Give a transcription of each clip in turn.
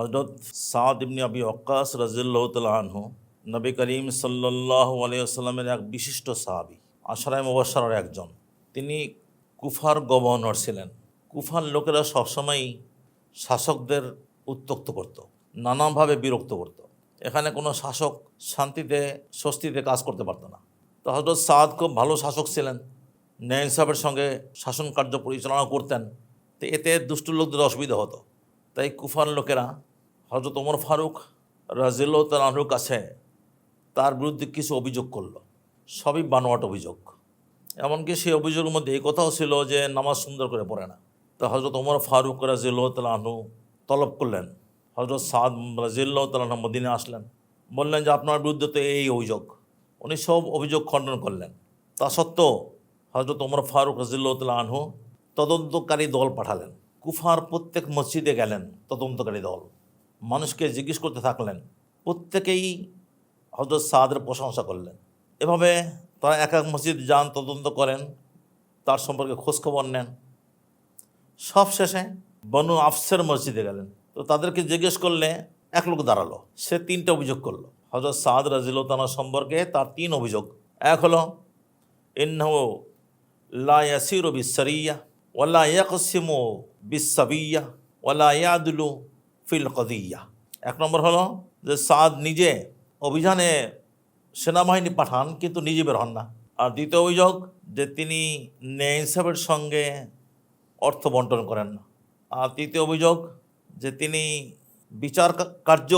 হজরত সাদ ইবনি আবি অক্কাস রাজিল্লাহ আনহু, নবী করিম সাল্লাহ আলিয়াল্লামের এক বিশিষ্ট সাহাবি, আশরায় মুবাসার একজন। তিনি কুফার গভর্নর ছিলেন। কুফার লোকেরা সবসময়ই শাসকদের উত্তক্ত করত নানাভাবে বিরক্ত করত। এখানে কোনো শাসক শান্তিতে, স্বস্তিতে কাজ করতে পারতো না। তো হজরত সাদ খুব ভালো শাসক ছিলেন, ন্যায় ইনসাফের সঙ্গে শাসন কার্য পরিচালনা করতেন। তো এতে দুষ্টু লোকদের অসুবিধা হতো। তাই কুফার লোকেরা হজরত ওমর ফারুক রাজিল্লাহ তালাহুর কাছে তার বিরুদ্ধে কিছু অভিযোগ করল। সবই বানোয়াট অভিযোগ। এমনকি সেই অভিযোগের মধ্যে এই কথাও ছিল যে নামাজ সুন্দর করে পড়ে না। তো হজরত ওমর ফারুক রাজিল্লাহ তালাহু তলব করলেন। হজরত সাদ রাজিল্লাহ তালাহ মদিনে আসলেন। বললেন যে, আপনার বিরুদ্ধে তো এই অভিযোগ। উনি সব অভিযোগ খণ্ডন করলেন। তা সত্ত্বেও হজরত ওমর ফারুক রাজিল্লাহ তালাহু তদন্তকারী দল পাঠালেন। কুফার প্রত্যেক মসজিদে গেলেন তদন্তকারী দল। মানুষকে জিজ্ঞেস করতে থাকলেন, প্রত্যেকেই হজরত সাদের প্রশংসা করলেন। এভাবে তারা এক এক মসজিদ যান, তদন্ত করেন, তার সম্পর্কে খোঁজখবর নেন। সব শেষে বনু আফসের মসজিদে গেলেন। তো তাদেরকে জিজ্ঞেস করলে এক লোক দাঁড়াল, সে তিনটা অভিযোগ করল। হজরত সাদ রাজিলতানা সম্পর্কে তার তিন অভিযোগ। এক হলো, ইন্নাহু লা ইয়াসিরু বিসরিয়া ওয়ালা ইয়াকসিমু ওয়ালা ইয়াদুলু ফিল কদিয়া। এক নম্বর হলো যে সাদ নিজে অভিযানে সেনাবাহিনী পাঠান, কিন্তু নিজে বের হন না। আর দ্বিতীয় অভিযোগ যে তিনি ন্যায় সঙ্গে অর্থ বন্টন করেন না। আর তৃতীয় অভিযোগ যে তিনি বিচার কার্য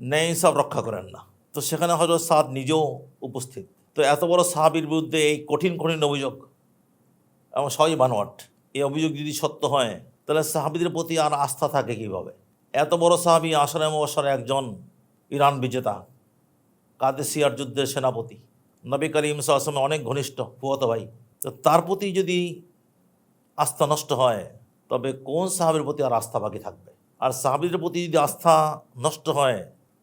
ন্যায় ইনসাফ রক্ষা করেন না। তো সেখানে হয়তো সাদ নিজেও উপস্থিত। তো এত বড় সাহাবির বিরুদ্ধে এই কঠিন কঠিন অভিযোগ এবং সবই বানোয়াট, এই অভিযোগ যদি সত্য হয়, তাহলে সাহাবিদের প্রতি আর আস্থা থাকে কীভাবে? এত বড় সাহাবি আশরায় মবসরে একজন ইরান বিজেতা, কাদেসিয়ার যুদ্ধের সেনাপতি। নবী করিম সাহসমে অনেক ঘনিষ্ঠ ফুয়ত ভাই। তো তার প্রতি যদি আস্থা নষ্ট হয়, তবে কোন সাহাবের প্রতি আর আস্থা বাকি থাকবে? আর সাহাবিদের প্রতি যদি আস্থা নষ্ট হয়,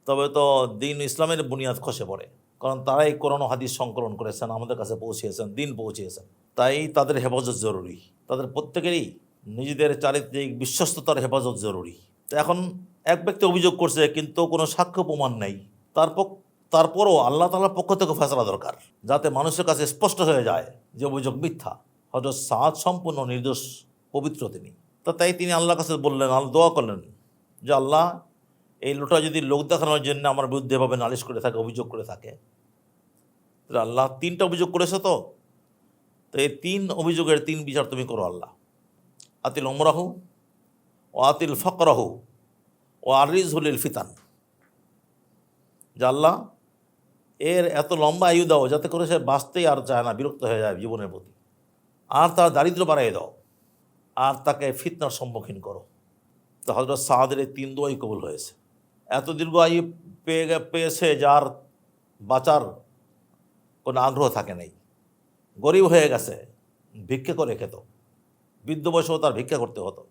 তবে তো দিন ইসলামের বুনিয়াদ খসে পড়ে। কারণ তারাই করোনা হাদিস সংকলন করেছেন, আমাদের কাছে পৌঁছিয়েছেন, দিন পৌঁছিয়েছেন। তাই তাদের হেফাজত জরুরি। তাদের প্রত্যেকেরই নিজেদের চারিত্রিক বিশ্বস্ততার হেফাজত জরুরি। তো এখন এক ব্যক্তি অভিযোগ করছে, কিন্তু কোনো সাক্ষ্য প্রমাণ নেই। তার তারপরও আল্লাহ তালার পক্ষ থেকে ফেসলা দরকার, যাতে মানুষের কাছে স্পষ্ট হয়ে যায় যে অভিযোগ মিথ্যা। হজরত সাদ সম্পূর্ণ নির্দোষ, পবিত্র তিনি। তা তাই তিনি আল্লাহর কাছে বললেন আল্লাহ দোয়া করলেন যে, আল্লাহ, এই লোটা যদি লোক দেখানোর জন্য আমার বিরুদ্ধে এভাবে নালিশ করে থাকে, অভিযোগ করে থাকে, তাহলে আল্লাহ তিনটা অভিযোগ করেছে তো? তো এই তিন অভিযোগের তিন বিচার তুমি করো, আল্লাহ। আতিল ওমরাহু ও আতিল ফকরাহু ও আরিজ হুলিল ফিতান। আল্লাহ এর এত লম্বা আয়ু দাও যাতে করে সে বাঁচতেই আর চায় না, বিরক্ত হয়ে যায় জীবনের প্রতি। আর তার দারিদ্র বাড়াই দাও, আর তাকে ফিতনার সম্মুখীন করো। তো হজরত সাহাদের এই তিন দোয়াই কবুল হয়েছে। এত দীর্ঘ আয়ু পেয়ে পেয়েছে যার বাঁচার কোনো আগ্রহ থাকে নাই। গরিব হয়ে গেছে, ভিক্ষা করে খেত। বৃদ্ধ বয়সেও তার ভিক্ষা করতে হতো।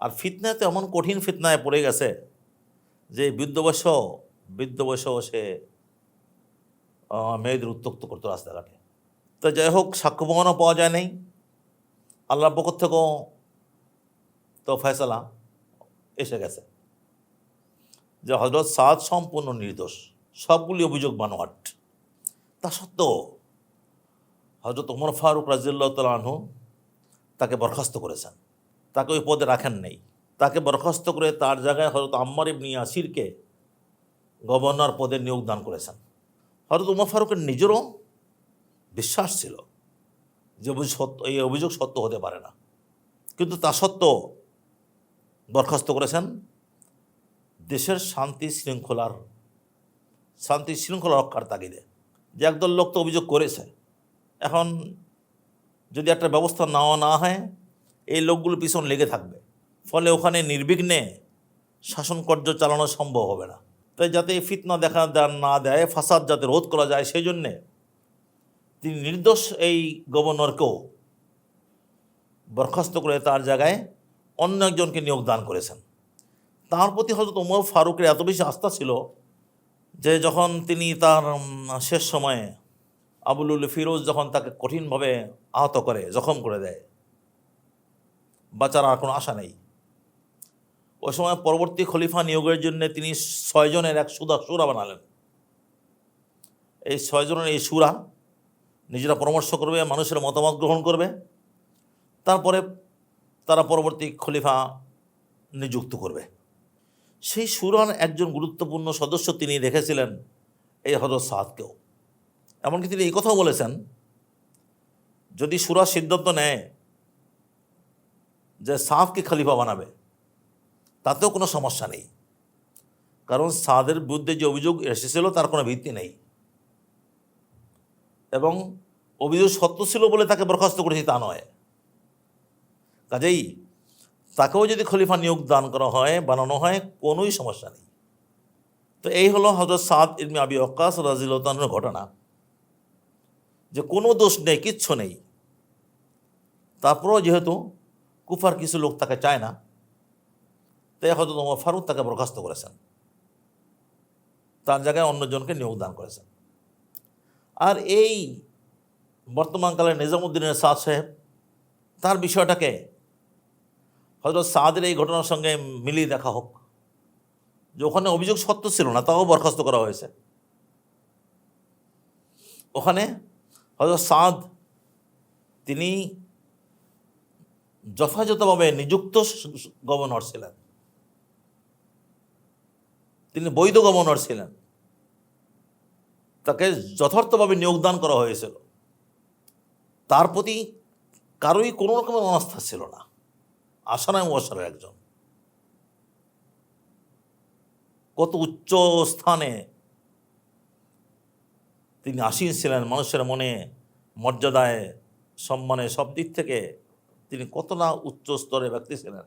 আর ফিতনাতে এমন কঠিন ফিতনায় পড়ে গেছে যে বৃদ্ধ বয়সেও, বৃদ্ধ সে মেয়েদের উত্তক্ত করতো রাস্তাঘাটে। তো যাই হোক, সাক্ষ্য প্রমাণও পাওয়া যায় নাই। আল্লাহর পক্ষ থেকেও তো ফয়সালা এসে গেছে। যে হজরত সাদ সম্পূর্ণ নির্দোষ, সবগুলি অভিযোগ বানোয়াট। তা সত্ত্বেও হজরত ওমর ফারুক রাজিল্লাহ তালু তাকে বরখাস্ত করেছেন। তাকে ওই পদে রাখেন নেই। তাকে বরখাস্ত করে তার জায়গায় হজরত আম্মার ইবনি আসিরকে গভর্নর পদে নিয়োগ দান করেছেন। হজরত উমর ফারুকের নিজেরও বিশ্বাস ছিল যে অভিযোগ সত্য, এই অভিযোগ সত্য হতে পারে না। কিন্তু তা সত্ত্বেও বরখাস্ত করেছেন দেশের শান্তি শৃঙ্খলার, শান্তি শৃঙ্খলা রক্ষার তাগিদে। যে একদল লোক তো অভিযোগ করেছে। এখন যদি একটা ব্যবস্থা নেওয়া না হয় এই লোকগুলো পিছন লেগে থাকবে। ফলে ওখানে নির্বিঘ্নে শাসন কার্য চালানো সম্ভব হবে না। তাই যাতে এই ফিতনা দেখা না দেয়, ফাসাদ যাতে রোধ করা যায়, সেই জন্যে তিনি নির্দোষ এই গভর্নরকেও বরখাস্ত করে তার জায়গায় অন্য একজনকে নিয়োগ দান করেছেন। তার প্রতি হয়তো ওমর ফারুকের এত বেশি আস্থা ছিল যে যখন তিনি তার শেষ সময়ে আবুলুল ফিরোজ যখন তাকে কঠিনভাবে আহত করে, জখম করে দেয় বাঁচার আর কোনো আশা নেই। ওই সময় পরবর্তী খলিফা নিয়োগের জন্য তিনি ছয়জনের এক সুদা সুরা বানালেন। এই ছয়জনের এই সুরা নিজেরা পরামর্শ করবে, মানুষের মতামত গ্রহণ করবে। তারপরে তারা পরবর্তী খলিফা নিযুক্ত করবে। সেই সুরার একজন গুরুত্বপূর্ণ সদস্য তিনি রেখেছিলেন এই হজরত সাদকেও। এমনকি তিনি এই কথাও বলেছেন, যদি সুরা সিদ্ধান্ত নেয় যে সাদকে খলিফা বানাবে, তাতেও কোনো সমস্যা নেই। কারণ সাদের বিরুদ্ধে যে অভিযোগ এসেছিল, তার কোনো ভিত্তি নেই। এবং অভিযোগ সত্য ছিল বলে তাকে বরখাস্ত করেছি তা নয়। কাজেই তাকেও যদি খলিফা নিয়োগ দান করা হয়, বানানো হয়, কোনোই সমস্যা নেই। তো এই হলো হজরত সাদ ইলমি আবি অক্কাস রাজিউদ্দানের ঘটনা। যে কোনো দোষ নেই, কিচ্ছু নেই। তারপরেও যেহেতু কুফার কিছু লোক তাকে চায় না। তাই হজরত ওমর ফারুক তাকে বরখাস্ত করেছেন। তার জায়গায় অন্যজনকে নিয়োগ দান করেছেন। আর এই বর্তমানকালে নিজামুদ্দিনের সাদ সাহেব, তার বিষয়টাকে হজরত সাদের এই ঘটনার সঙ্গে মিলিয়ে দেখা হোক। যে ওখানে অভিযোগ সত্য ছিল না তাও বরখাস্ত করা হয়েছে। ওখানে হজরত সাদ, তিনি যথাযথভাবে নিযুক্ত গভর্নর ছিলেন। তিনি বৈধ গভর্নর ছিলেন। তাকে যথার্থভাবে নিয়োগদান করা হয়েছিল। তার প্রতি কারোই কোনো রকমের অনাস্থা ছিল না। আসানায় মশারের একজন। কত উচ্চ স্থানে তিনি আসীন ছিলেন মানুষের মনে, মর্যাদায়, সম্মানে সব দিক থেকে তিনি কত না উচ্চ স্তরের ব্যক্তি ছিলেন।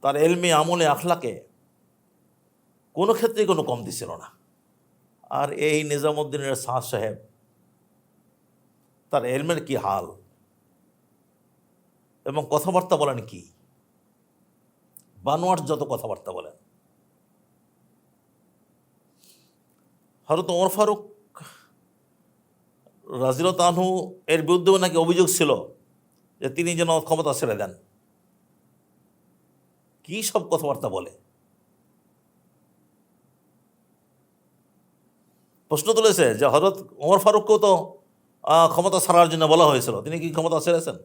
তার এলমি, আমলে, আখলাকে কোনো ক্ষেত্রেই কোনো কমতি ছিল না। আর এই নিজামুদ্দিনের শাহ সাহেব, তার এলমের কি হাল? এবং কথাবার্তা বলেন কি? বানোয়ার যত কথাবার্তা বলেন। হরত ওমর ফারুক রাজিরত আনহু এর বিরুদ্ধেও নাকি অভিযোগ ছিল যে তিনি যেন ক্ষমতা ছেড়ে দেন। কি সব কথাবার্তা বলে? প্রশ্ন তুলেছে যে হজরত ওমর ফারুককেও তো ক্ষমতা ছাড়ার জন্য বলা হয়েছিল। তিনি কি ক্ষমতা ছেড়েছেন?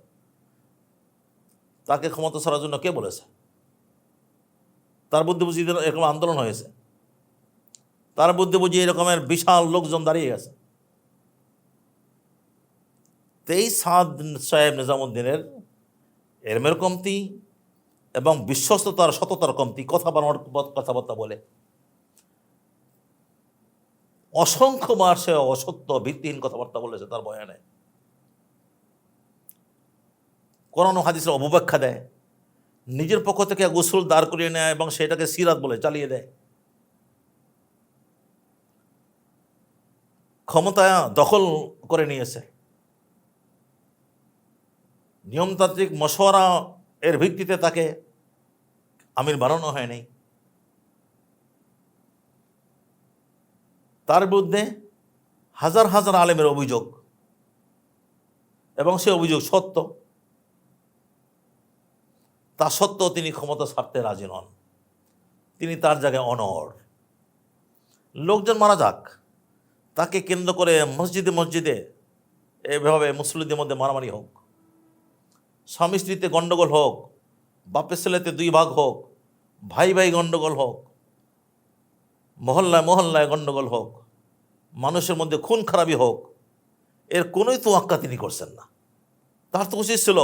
তাকে ক্ষমতা ছাড়ার জন্য কে বলেছে? তার বুদ্ধি বুঝি এরকম আন্দোলন হয়েছে। তার বুদ্ধি বুঝি এরকমের বিশাল লোকজন দাঁড়িয়ে গেছে। তেইশ সাদ সাহেব নিজামুদ্দিনের এলমের কমতি এবং বিশ্বস্ততার সততার কমতি, কথা বানানোর কথাবার্তা বলে। অসংখ্যবার সে অসত্য ভিত্তিহীন কথাবার্তা বলেছে, তার বয়ানে। কোরআন ও হাদিসের অবব্যাখ্যা দেয়। নিজের পক্ষ থেকে গোসল দাঁড় করিয়ে নেয় এবং সেটাকে সিরাত বলে, চালিয়ে দেয়। ক্ষমতা দখল করে নিয়েছে। নিয়মতান্ত্রিক মশওয়ারা এর ভিত্তিতে তাকে আমির বানানো হয়নি। তার বিরুদ্ধে হাজার হাজার আলেমের অভিযোগ এবং সে অভিযোগ সত্য। তা সত্ত্বেও তিনি ক্ষমতা ছাড়তে রাজি নন। তিনি তার জায়গায় অনর লোকজন মারা যাক। তাকে কেন্দ্র করে মসজিদে মসজিদে এভাবে মুসলিমদের মধ্যে মারামারি হোক। স্বামী স্ত্রীতে গণ্ডগোল হোক, বাপের ছেলেতে দুই ভাগ হোক ভাই ভাই গণ্ডগোল হোক, মহল্লায় মহল্লায় গণ্ডগোল হোক, মানুষের মধ্যে খুন খারাপি হোক, এর কোনোই তো আক্কা তিনি করছেন না। তার তো উচিত ছিল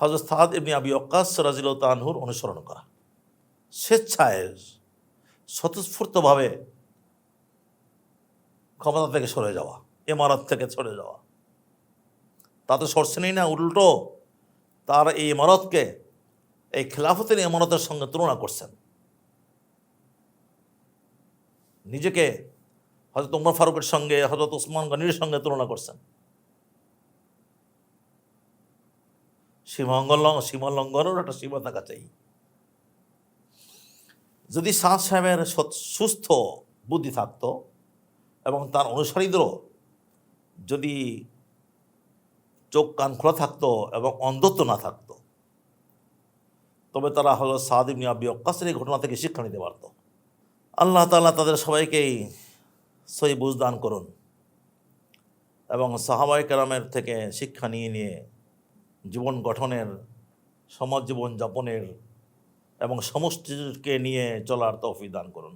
হজরত সাদ এমনি আবি অক্কাস রাজিল তানহুর অনুসরণ করা। স্বেচ্ছায়, স্বতঃস্ফূর্তভাবে ক্ষমতা থেকে সরে যাওয়া, ইমারত থেকে সরে যাওয়া। তাতে সরছেনই না, উল্টো। তার এই ইমারতকে, এই খেলাফতের ইমারতের সঙ্গে তুলনা করছেন। নিজেকে হজরত উমর ফারুকের সঙ্গে হজরত ওসমান গনির সঙ্গে তুলনা করছেন। সীমাঙ্গল সীমালঙ্ঘনেরও একটা সীমা থাকা চাই। যদি সাদ সাহেবের সুস্থ বুদ্ধি থাকতো এবং তার অনুসারীদেরও যদি চোখ কান খোলা থাকতো এবং অন্ধত্ব না থাকতো। তবে তারা হলো সাদিবনি আবি অক্কাসের এই ঘটনা থেকে শিক্ষা নিতে পারত। আল্লাহ তালা তাদের সবাইকেই সই বুঝদান করুন এবং সাহাবাই কেরামের থেকে শিক্ষা নিয়ে নিয়ে জীবন গঠনের, সমাজ জীবন যাপনের এবং সমষ্টিকে নিয়ে চলার তৌফিক দান করুন।